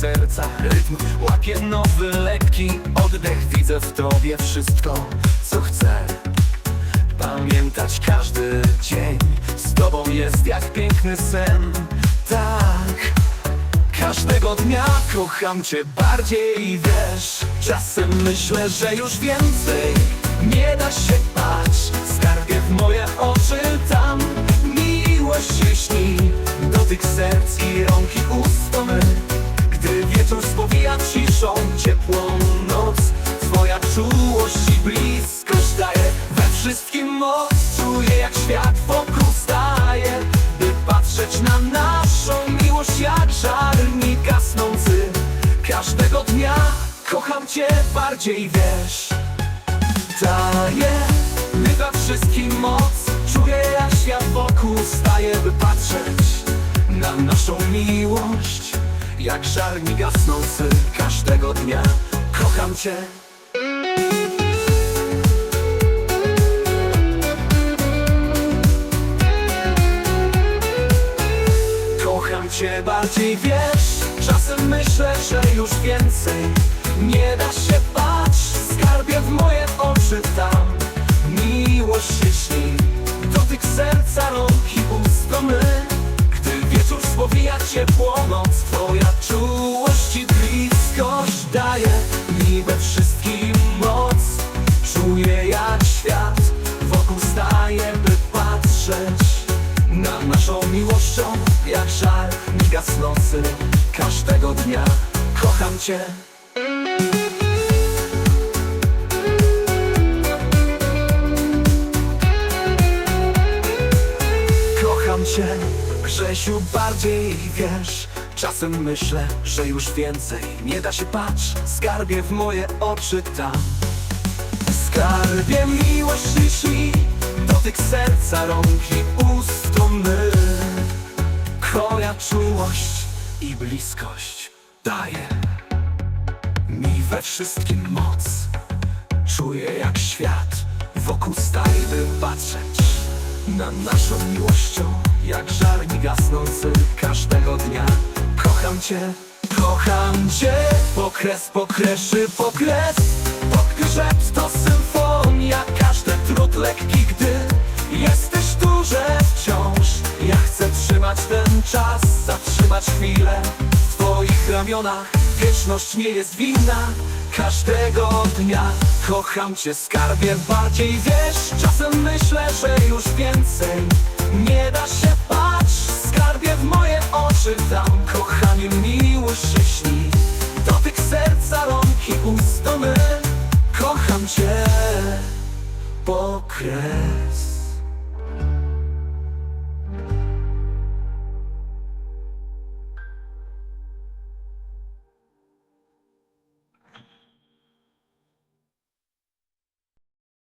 serca. Rytm Łapię nowy, lekki oddech. Widzę w tobie wszystko, co chcę. Pamiętać każdy dzień. Z tobą jest jak piękny sen. Tak Każdego dnia kocham cię bardziej. Wiesz Czasem myślę, że już więcej. Nie da się patrz Skarbie w moje oczy tam. Miłość się śni Dotyk serc i rąk i ust to my. Gdy wieczór spowija ciszą Ciepłą noc. Twoja czułość i bliskość daje. We wszystkim moc Czuję jak świat wokół staje. By patrzeć na naszą miłość jak żarnik gasnący. Każdego dnia kocham cię bardziej wiesz. Daje mi we wszystkim moc Czuję jak świat wokół staje By patrzeć na naszą miłość. Jak żarnik gasnący każdego dnia. Kocham cię. Kocham cię bardziej, wiesz Czasem myślę, że już więcej. Nie da się patrz Skarbie w moje oczy ciepło noc Twoja czułość i bliskość daje mi we wszystkim moc. Czuję jak świat wokół staje, by patrzeć na naszą miłością jak żar mi gasnący Każdego dnia. Kocham cię Grzesiu, bardziej wiesz. Czasem myślę, że już więcej Nie da się patrz, skarbie w moje oczy tam Skarbie miłość i śni Dotyk serca, rąk i ust to my. Koja czułość i bliskość daje Mi we wszystkim moc. Czuję jak świat wokół staje by patrzeć Na naszą miłością jak żarni gasnący każdego dnia. Kocham cię, kocham cię. Pokres, pokreszy, pokres. Podgrzeb to symfonia. Każdy trud lekki, gdy Jesteś tu, że wciąż Ja chcę trzymać ten czas Zatrzymać chwilę. W twoich ramionach Wieczność nie jest winna. Każdego dnia Kocham cię skarbie bardziej wiesz. Czasem myślę, że już więcej Pokres